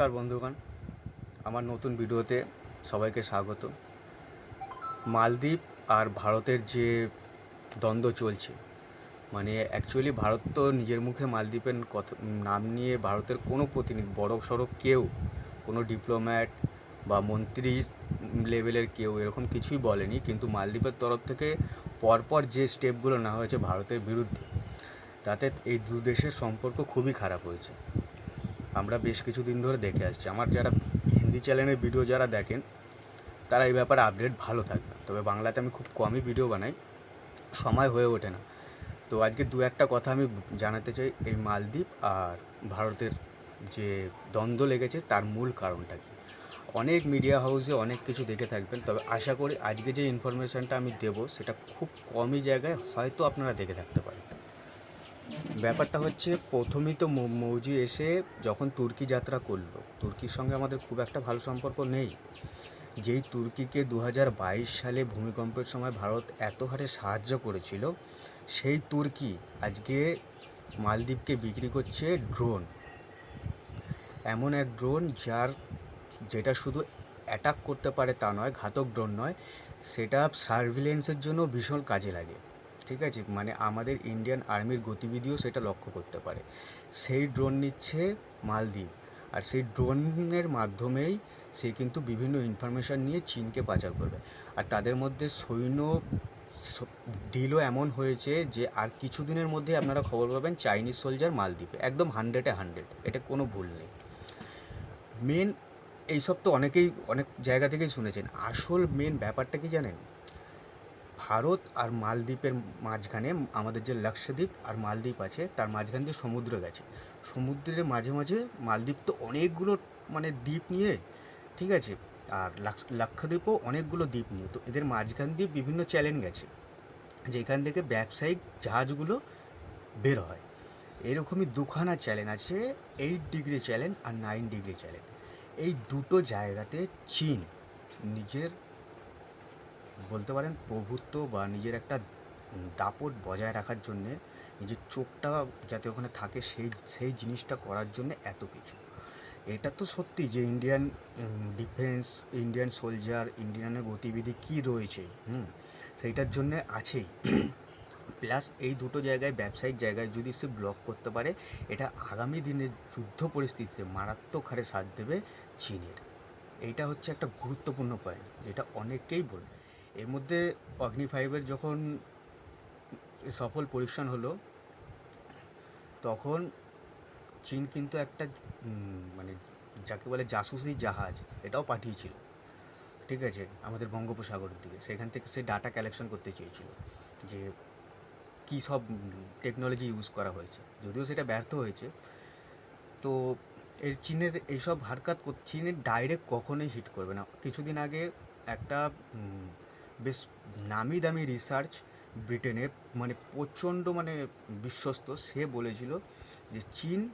নমস্কার বন্ধুগণ। আমার নতুন ভিডিওতে সবাইকে স্বাগত। মালদ্বীপ আর ভারতের যে দ্বন্দ্ব চলছে মানে অ্যাকচুয়ালি ভারত তো নিজের মুখে মালদ্বীপের কথা, নাম নিয়ে ভারতের কোনো প্রতিনিধি, বড় সড়ো কেউ, কোনো ডিপ্লোম্যাট বা মন্ত্রী লেভেলের কেউ এরকম কিছুই বলেনি। কিন্তু মালদ্বীপের তরফ থেকে পরপর যে স্টেপগুলো নেওয়া হয়েছে ভারতের বিরুদ্ধে, তাতে এই দু দেশের সম্পর্ক খুবই খারাপ হয়েছে। আমরা বেশ কিছুদিন ধরে দেখে আসছি। আমার যারা হিন্দি চ্যানেলের ভিডিও যারা দেখেন, তারা এই ব্যাপারে আপডেট ভালো থাকবে। তবে বাংলাতে আমি খুব কমই ভিডিও বানাই, সময় হয়ে ওঠে না। তো আজকে দু একটা কথা আমি জানাতে চাই, এই মালদ্বীপ আর ভারতের যে দ্বন্দ্ব লেগেছে, তার মূল কারণটা কী? অনেক মিডিয়া হাউসে অনেক কিছু দেখে থাকবেন, তবে আশা করি আজকে যে ইনফরমেশানটা আমি দেবো, সেটা খুব কমই জায়গায় হয়তো আপনারা দেখে থাকতে পারেন। ব্যাপারটা হচ্ছে প্রথমেই তো মৌজি এসে যখন তুর্কি যাত্রা করল, তুর্কির সঙ্গে আমাদের খুব একটা ভালো সম্পর্ক নেই। যেই তুর্কিকে দু হাজার বাইশ সালে ভূমিকম্পের সময় ভারত এত হারে সাহায্য করেছিল, সেই তুর্কি আজকে মালদ্বীপকে বিক্রি করছে ড্রোন। এমন এক ড্রোন যার যেটা শুধু অ্যাটাক করতে পারে তা নয়, ঘাতক ড্রোন নয়, সেটা সার্ভিলেন্সের জন্য ভীষণ কাজে লাগে। ঠিক আছে? মানে আমাদের ইন্ডিয়ান আর্মির গতিবিধিও সেটা লক্ষ্য করতে পারে। সেই ড্রোন নিচ্ছে মালদ্বীপ। আর সেই ড্রোনের মাধ্যমেই সে কিন্তু বিভিন্ন ইনফরমেশান নিয়ে চীনকে পাচার করবে। আর তাদের মধ্যে সৈন্য ডিলও এমন হয়েছে যে, আর কিছুদিনের মধ্যে আপনারা খবর পাবেন চাইনিজ সোলজার মালদ্বীপে। একদম হান্ড্রেডে হান্ড্রেড এটা কোনো ভুল নেই। মেন এইসব তো অনেকেই, অনেক জায়গা থেকেই শুনেছেন। আসল মেন ব্যাপারটা কি জানেন? ভারত আর মালদ্বীপের মাঝখানে আমাদের যে লাক্ষাদ্বীপ আর মালদ্বীপ আছে, তার মাঝখান দিয়ে সমুদ্র গেছে। সমুদ্রের মাঝে মাঝে মালদ্বীপ তো অনেকগুলো মানে দ্বীপ নিয়ে, ঠিক আছে? আর লাক্ষ- লাক্ষাদ্বীপও অনেকগুলো দ্বীপ নিয়ে। তো এদের মাঝখান দিয়ে বিভিন্ন চ্যালেঞ্জ গেছে, যেখান থেকে ব্যবসায়িক জাহাজগুলো বের হয়। এরকমই দুখানা চ্যালেঞ্জ আছে এইট ডিগ্রি চ্যালেঞ্জ আর নাইন ডিগ্রি চ্যালেঞ্জ। এই দুটো জায়গাতে চীন নিজের বলতে পারেন প্রভুত্ব বা নিজের একটা দাপট বজায় রাখার জন্যে নিজের চোখটা যাতে ওখানে থাকে সেই সেই জিনিসটা করার জন্য এত কিছু। এটা তো সত্যি যে ইন্ডিয়ান ডিফেন্স ইন্ডিয়ান সোলজার ইন্ডিয়ানের গতিবিধি কী রয়েছে, হুম, সেইটার জন্যে আছেই। প্লাস এই দুটো জায়গায়, ব্যবসায়িক জায়গায় যদি সে ব্লক করতে পারে, এটা আগামী দিনের যুদ্ধ পরিস্থিতিতে মারাত্মক হারে সাথ দেবে চীনের। এইটা হচ্ছে একটা গুরুত্বপূর্ণ পয়েন্ট যেটা অনেকেই বলবে। এর মধ্যে অগ্নি ফাইভের যখন সফল পরীক্ষণ হলো, তখন চীন কিন্তু একটা মানে যাকে বলে জাসুসি জাহাজ এটাও পাঠিয়েছিল। ঠিক আছে, আমাদের বঙ্গোপসাগরের দিকে। সেখান থেকে সে ডাটা কালেকশন করতে চেয়েছিল যে কী সব টেকনোলজি ইউজ করা হয়েছে। যদিও সেটা ব্যর্থ হয়েছে। তো এর চীনের এইসব হারকাত চীনের ডাইরেক্ট কখনোই হিট করবে না। কিছুদিন আগে একটা বেশ নামি দামি রিসার্চ ব্রিটেনের মানে প্রচণ্ড মানে বিশ্বস্ত। সে বলেছিল যে চীন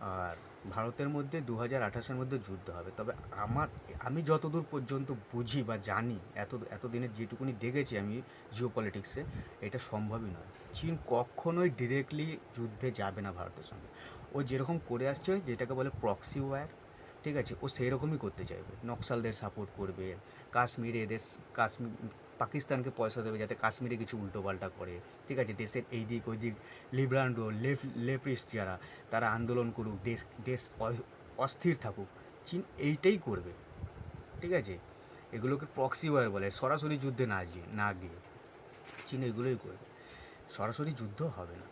আর ভারতের মধ্যে দু হাজার আঠাশের মধ্যে যুদ্ধ হবে। তবে আমার, আমি যতদূর পর্যন্ত বুঝি বা জানি, এত, এতদিনে যেটুকুনি দেখেছি আমি জিও পলিটিক্সে এটা সম্ভবই নয়। চীন কখনোই ডিরেক্টলি যুদ্ধে যাবে না ভারতের সঙ্গে। ও যেরকম করে আসছে, যেটাকে বলে প্রক্সি ওয়্যার ঠিক আছে, ও সেই রকমই করতে চাইবে। নকশালদের সাপোর্ট করবে, কাশ্মীরে এদের কাশ্মীর পাকিস্তানকে পয়সা দেবে যাতে কাশ্মীরে কিছু উল্টোপাল্টা করে। ঠিক আছে, দেশের এই দিক ওই দিক লিব্রান্ডো লেফ লেফিস্ট যারা, তারা আন্দোলন করুক, দেশ দেশ অস্থির থাকুক। চীন এইটাই করবে। ঠিক আছে, এগুলোকে প্রক্সি ওয়ার বলে, সরাসরি যুদ্ধে না গিয়ে না গিয়ে। চীন এগুলোই করবে। সরাসরি যুদ্ধ হবে না।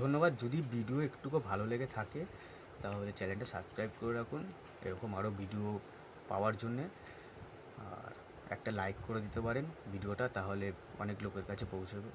ধন্যবাদ, যদি ভিডিও একটুকু ভালো লেগে থাকে তাহলে চ্যানেলটা সাবস্ক্রাইব করে রাখুন। এরকম আরও ভিডিও পাওয়ার জন্যে। আর একটা লাইক করে দিতে পারেন ভিডিওটা, তাহলে অনেক লোকের কাছে পৌঁছবে।